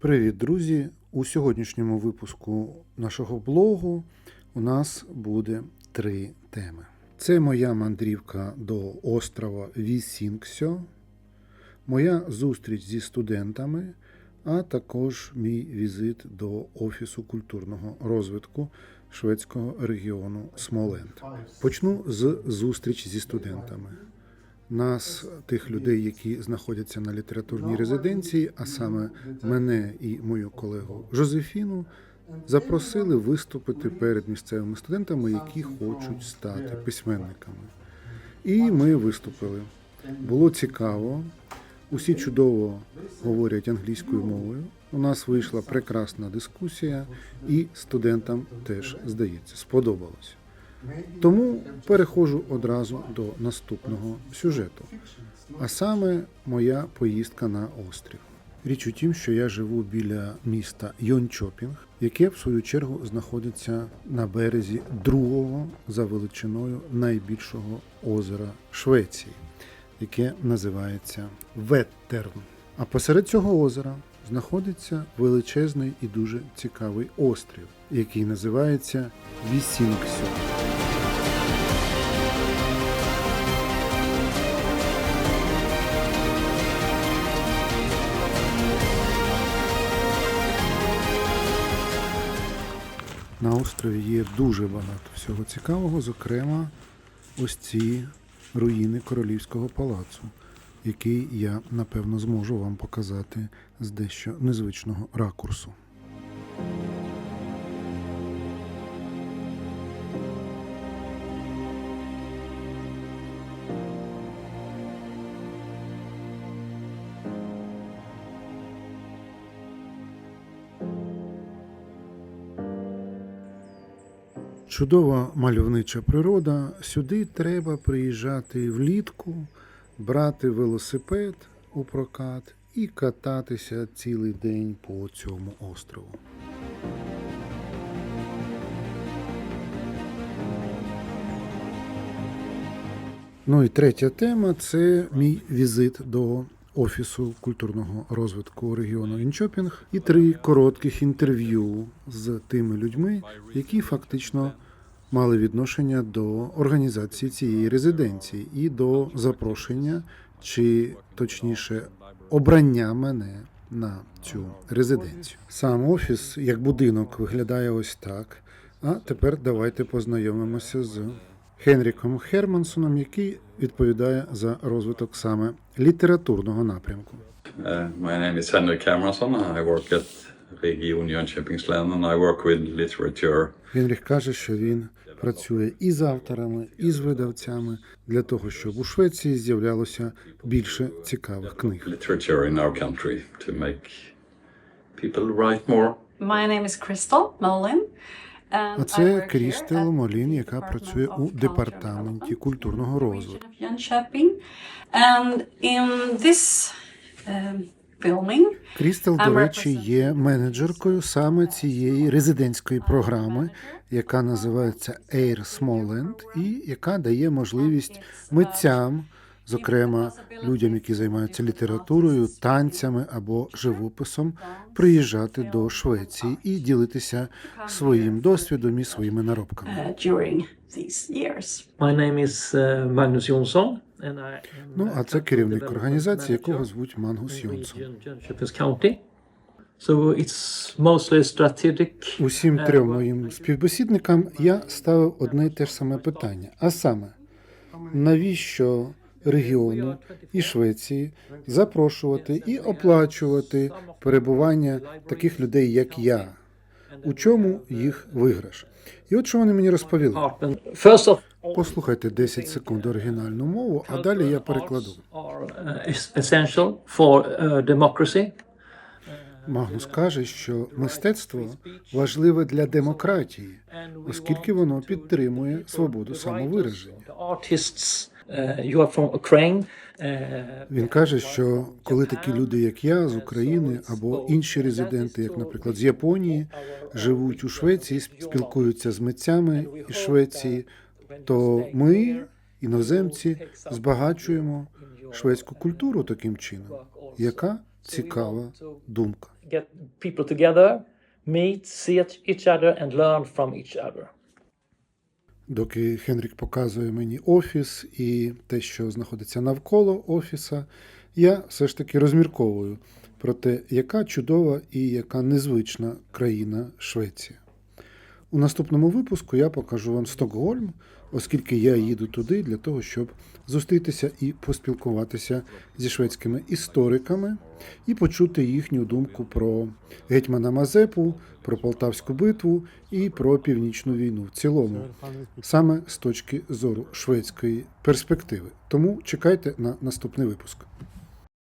Привіт, друзі! У сьогоднішньому випуску нашого блогу у нас буде три теми. Це моя мандрівка до острова Вісінксьо, моя зустріч зі студентами, а також мій візит до Офісу культурного розвитку шведського регіону Смоленд. Почну з зустрічі зі студентами. Нас, тих людей, які знаходяться на літературній резиденції, а саме мене і мою колегу Жозефіну, запросили виступити перед місцевими студентами, які хочуть стати письменниками. І ми виступили. Було цікаво. Усі чудово говорять англійською мовою. У нас вийшла прекрасна дискусія, і студентам теж здається сподобалось. Тому переходжу одразу до наступного сюжету, а саме моя поїздка на острів. Річ у тім, що я живу біля міста Йончопінг, яке в свою чергу знаходиться на березі другого за величиною найбільшого озера Швеції, яке називається Веттерн. А посеред цього озера знаходиться величезний і дуже цікавий острів, який називається Вісінксьо. На острові є дуже багато всього цікавого, зокрема, ось ці руїни королівського палацу, який я напевно зможу вам показати з дещо незвичного ракурсу. Чудова мальовнича природа. Сюди треба приїжджати влітку, брати велосипед у прокат і кататися цілий день по цьому острову. Ну і третя тема це мій візит до Офісу культурного розвитку регіону Інчопінг і три коротких інтерв'ю з тими людьми, які фактично мали відношення до організації цієї резиденції і до запрошення, чи точніше обрання мене на цю резиденцію. Сам офіс як будинок виглядає ось так. А тепер давайте познайомимося з Хенріком Хермансоном, який відповідає за розвиток саме літературного напрямку. Uh, my name is Henrik Hermansson. I work at Region Jönköpings län and I work with literature. Генріх каже, що він працює і з авторами, і з видавцями для того, щоб у Швеції з'являлося більше цікавих книг. Literature in our country to make people write more. My name is Crystal Molin. А це Крістел Молін, яка працює у департаменті культурного розвитку. Крістел, до речі, є менеджеркою саме цієї резидентської програми, яка називається Air Smoland, і яка дає можливість митцям, зокрема людям, які займаються літературою, танцями або живописом, приїжджати до Швеції і ділитися своїм досвідом і своїми наробками. these. My name is uh, Magnus Jonsson. Ну, а це керівник організації, якого звуть Мангус Йонсон. Усім трьом моїм співбесідникам я ставив одне й те ж саме питання, а саме, навіщо регіону і Швеції запрошувати і оплачувати перебування таких людей, як я? У чому їх виграш? І от що вони мені розповіли. Послухайте 10 секунд оригінальну мову, а далі я перекладу. democracy. Магнус каже, що мистецтво важливе для демократії, оскільки воно підтримує свободу самовираження. Uh, you are from Ukraine. Uh, Він каже, що коли такі люди, як я, з України або інші резиденти, як, наприклад, з Японії, живуть у Швеції, спілкуються з митцями із Швеції, то ми, іноземці, збагачуємо шведську культуру таким чином, яка цікава думка. Get people together, meet, see each other, and learn from each other. Доки Хенрік показує мені офіс і те, що знаходиться навколо офіса, я все ж таки розмірковую про те, яка чудова і яка незвична країна Швеція. У наступному випуску я покажу вам Стокгольм, оскільки я їду туди для того, щоб зустрітися і поспілкуватися зі шведськими істориками і почути їхню думку про гетьмана Мазепу, про Полтавську битву і про північну війну в цілому, саме з точки зору шведської перспективи. Тому чекайте на наступний випуск.